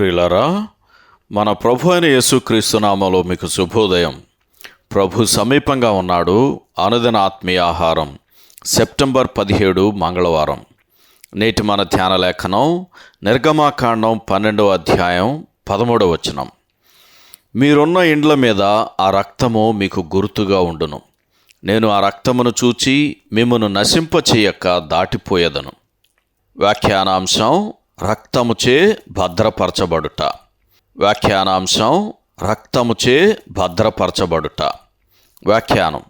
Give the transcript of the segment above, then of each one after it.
ప్రియులరా మన ప్రభు అయిన యేసుక్రీస్తు నామలో మీకు శుభోదయం. ప్రభు సమీపంగా ఉన్నాడు అనుదిన ఆత్మీయ ఆహారం సెప్టెంబర్ పదిహేడు మంగళవారం. నేటి మన ధ్యాన లేఖనం నిర్గమాకాండం పన్నెండవ అధ్యాయం పదమూడవ వచనం. మీరున్న ఇండ్ల మీద ఆ రక్తము మీకు గుర్తుగా ఉండును. నేను ఆ రక్తమును చూచి మిమ్మను నశింపచేయక దాటిపోయేదను. వ్యాఖ్యానాంశం రక్తముచే భద్రపరచబడుట. వ్యాఖ్యానాంశం రక్తముచే భద్రపరచబడుట. వ్యాఖ్యానం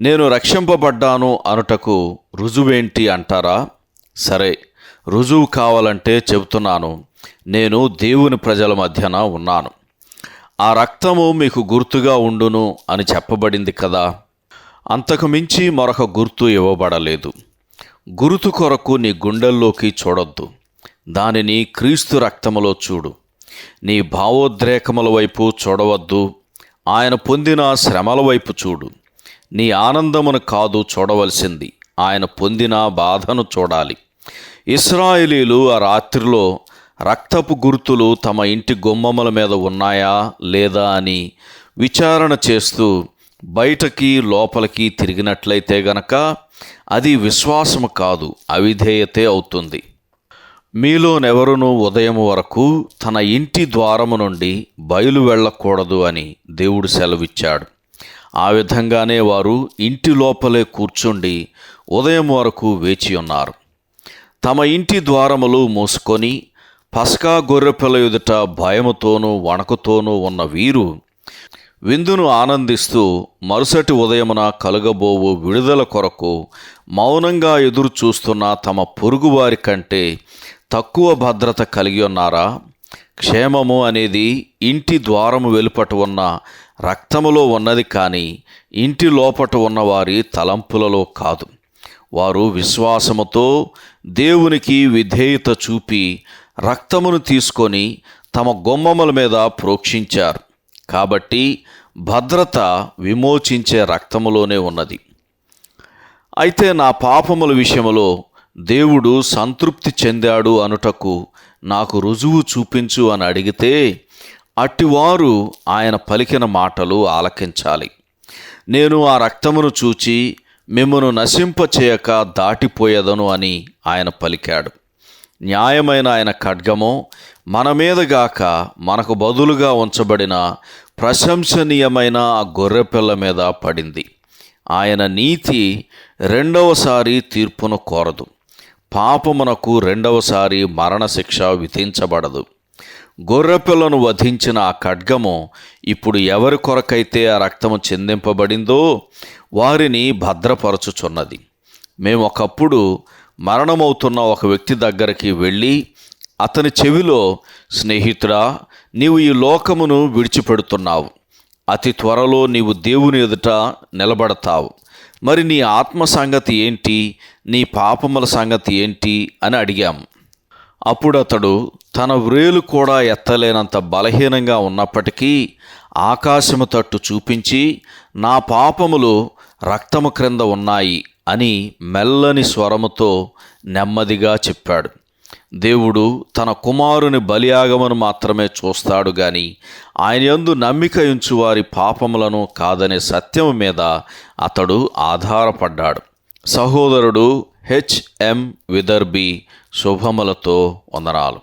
నేను రక్షింపబడ్డాను అనుటకు రుజువేంటి అంటారా? సరే రుజువు కావాలంటే చెబుతున్నాను నేను దేవుని ప్రజల మధ్యన ఉన్నాను. ఆ రక్తము మీకు గుర్తుగా ఉండును అని చెప్పబడింది కదా. అంతకు మించి మరొక గుర్తు ఇవ్వబడలేదు. గురుతు కొరకు నీ గుండెల్లోకి చూడొద్దు. దానిని క్రీస్తు రక్తములో చూడు. నీ భావోద్రేకముల వైపు చూడవద్దు. ఆయన పొందిన శ్రమల వైపు చూడు. నీ ఆనందమును కాదు చూడవలసింది. ఆయన పొందిన బాధను చూడాలి. ఇస్రాయేలీలు ఆ రాత్రిలో రక్తపు గుర్తులు తమ ఇంటి గుమ్మముల మీద ఉన్నాయా లేదా అని విచారణ చేస్తూ బయటకి లోపలికి తిరిగినట్లయితే గనక అది విశ్వాసము కాదు అవిధేయతే అవుతుంది. మీలోనెవరునూ ఉదయం వరకు తన ఇంటి ద్వారము నుండి బయలు వెళ్ళకూడదు అని దేవుడు సెలవిచ్చాడు. ఆ విధంగానే వారు ఇంటి లోపలే కూర్చుండి ఉదయం వరకు వేచి ఉన్నారు. తమ ఇంటి ద్వారములు మూసుకొని పస్కా గొర్రెపిల్ల ఎదుట భయముతోనూ వణకుతోనూ ఉన్న వీరు విందును ఆనందిస్తూ మరుసటి ఉదయమున కలుగబోవు విడుదల కొరకు మౌనంగా ఎదురు చూస్తున్న తమ పొరుగువారి కంటే తక్కువ భద్రత కలిగి ఉన్నారా? క్షేమము అనేది ఇంటి ద్వారము వెలుపట ఉన్న రక్తములో ఉన్నది కానీ ఇంటి లోపట ఉన్నవారి తలంపులలో కాదు. వారు విశ్వాసముతో దేవునికి విధేయత చూపి రక్తమును తీసుకొని తమ గుమ్మముల మీద ప్రోక్షించారు. కాబట్టి భద్రత విమోచించే రక్తములోనే ఉన్నది. అయితే నా పాపముల విషయములో దేవుడు సంతృప్తి చెందాడు అనుటకు నాకు రుజువు చూపించు అని అడిగితే అట్టివారు ఆయన పలికిన మాటలు ఆలకించాలి. నేను ఆ రక్తమును చూచి మిమ్మను నశింపచేయక దాటిపోయేదను అని ఆయన పలికాడు. న్యాయమైన ఆయన ఖడ్గము మన మీదగాక మనకు బదులుగా ఉంచబడిన ప్రశంసనీయమైన ఆ గొర్రెపిల్ల మీద పడింది. ఆయన నీతి రెండవసారి తీర్పును కోరదు. పాపమునకు రెండవసారి మరణశిక్ష విధించబడదు. గొర్రెపిల్లను వధించిన ఆ ఖడ్గము ఇప్పుడు ఎవరి కొరకైతే ఆ రక్తము చెందింపబడిందో వారిని భద్రపరచుచున్నది. మేము ఒకప్పుడు మరణమవుతున్న ఒక వ్యక్తి దగ్గరికి వెళ్ళి అతని చెవిలో స్నేహితుడా నీవు ఈ లోకమును విడిచిపెడుతున్నావు. అతి త్వరలో నీవు దేవుని ఎదుట నిలబడతావు. మరి నీ ఆత్మ సంగతి ఏంటి? నీ పాపముల సంగతి ఏంటి అని అడిగాం. అప్పుడు అతడు తన వ్రేలు కూడా ఎత్తలేనంత బలహీనంగా ఉన్నప్పటికీ ఆకాశము తట్టు చూపించి నా పాపములు రక్తము క్రింద ఉన్నాయి అని మెల్లని స్వరముతో నెమ్మదిగా చెప్పాడు. దేవుడు తన కుమారుని బలియాగమను మాత్రమే చూస్తాడు గాని ఆయన యందు నమ్మిక ఉంచువారి పాపములను కాదనే సత్యము మీద అతడు ఆధారపడ్డాడు. సహోదరుడు హెచ్ఎం విదర్బి శుభములతో వందనాలు.